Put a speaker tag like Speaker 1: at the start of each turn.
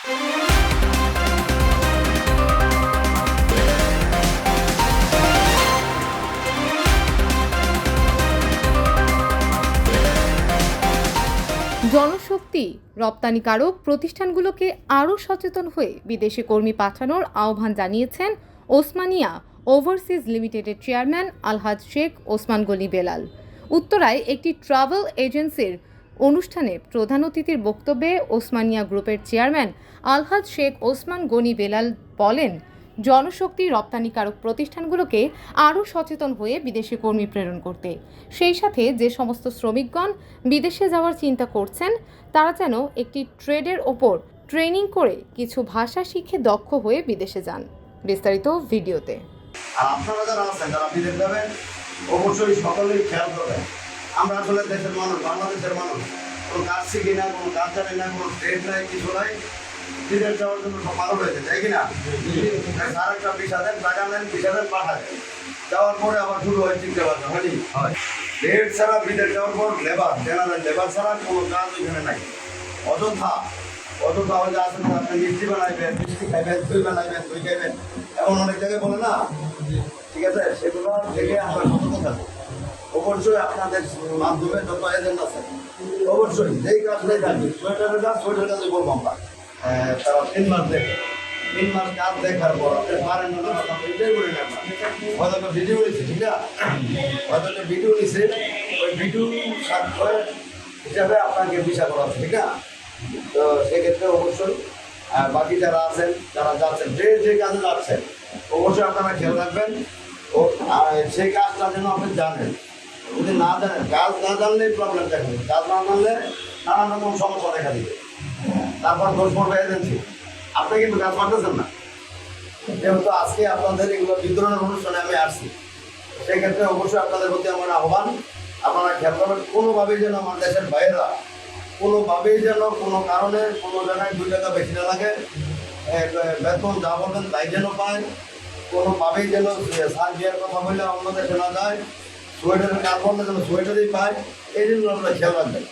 Speaker 1: জনশক্তি, রপ্তানিকারক প্রতিষ্ঠানগুলোকে আরও সচেতন হয়ে বিদেশি কর্মী পাঠানোর আহ্বান জানিয়েছেন ওসমানিয়া ওভারসিজ লিমিটেডের চেয়ারম্যান আলহাজ শেখ ওসমান গনি বেলাল। উত্তরায় একটি ট্রাভেল এজেন্সির অনুষ্ঠানে প্রধান অতিথির বক্তব্যে ওসমানিয়া গ্রুপের চেয়ারম্যান আলহাজ শেখ ওসমান গনি বেলাল বলেন, জনশক্তি রপ্তানিকারক প্রতিষ্ঠানগুলোকে আরও সচেতন হয়ে বিদেশি কর্মী প্রেরণ করতে। সেই সাথে যে সমস্ত শ্রমিকগণ বিদেশে যাওয়ার চিন্তা করছেন, তারা যেন একটি ট্রেডের ওপর ট্রেনিং করে কিছু ভাষা শিখে দক্ষ হয়ে বিদেশে যান। বিস্তারিত ভিডিওতে।
Speaker 2: আপনারা যারা আছেন, যারা বিদেশ যাবেন, অবশ্যই সকলেই খেয়াল করবেন। আমরা আসলে দেশের মানুষ বাংলাদেশের মানুষ। কোনো কাজ শিখি না কোনো কাজ জানি না কোনো ট্রেড নাই কিছু নাই। বিদেশ যাওয়ার জন্য সব ভালো হয়েছে তাই কিনা আর একটা বিশ হাজার টাকা নেন বিশ হাজার পাঠায় যাওয়ার পরে আবার শুরু হয় চিনতে পারছে হয়নি হয়। রেট ছাড়া বিদেশ যাওয়ার পর লেবার জেনারেল লেবার ছাড়া কোনো কাজ ওইখানে নাই। অযথা অযথা হলে আসেন আপনি মিষ্টি বানাইবেন মিষ্টি খাইবেন দই বানাইবেন দই খাইবেন এমন অনেক জায়গায় বলে না? ঠিক আছে? সেগুলো থেকে আমরা সতর্ক থাকব অবশ্যই আপনাদের মাধ্যমে যত এজেন্ট আছে, অবশ্যই যেই কাজটাই থাকবে। সোয়েটারের কাজ সোয়েটার কাজে আমরা। তারা তিন মাস দেখে। তিন মাস কাজ দেখার পর আপনি পারেন না এটাই করে না। হয়তো একটা ভিডিও নিচ্ছে ঠিক না? হয়তো একটা ভিডিও নিচ্ছে ওই ভিডিও সাক্ষর হিসাবে আপনাকে ভিসা করা হবে ঠিক না? তো সেক্ষেত্রে অবশ্যই বাকি যারা আছেন, যারা যাচ্ছেন, যে যে কাজে যাচ্ছেন, অবশ্যই আপনারা খেয়াল রাখবেন। ও সেই কাজটা যেন আপনি জানেন। যদি না জানেন কাজ না জানলেই প্রবলেম দেখবেন কাজ না জানলে নানান রকম সমস্যা দেখা দিবে। তারপর দোষ পড়বে এজেন্সি আপনি কিন্তু কাজ পারতেছেন না। যেহেতু আজকে আপনাদের এগুলো বিতরণের অনুষ্ঠানে আমি আসছি, সেক্ষেত্রে অবশ্যই আপনাদের প্রতি আমার আহ্বান। আপনারা খেয়াল করবেন, কোনোভাবেই যেন আমার দেশের বাইরেরা, কোনোভাবেই যেন কোনো কারণে কোনো জায়গায় দুই টাকা বেশি না লাগে। বেতন যা বলবেন তাই যেন পায়। কোনোভাবেই যেন সার দেওয়ার কথা বললে অন্য দেশে না যায়। সোয়েটারের কাপড় সোয়েটারই পায় এই জন্য আমরা খেয়াল রাখবেন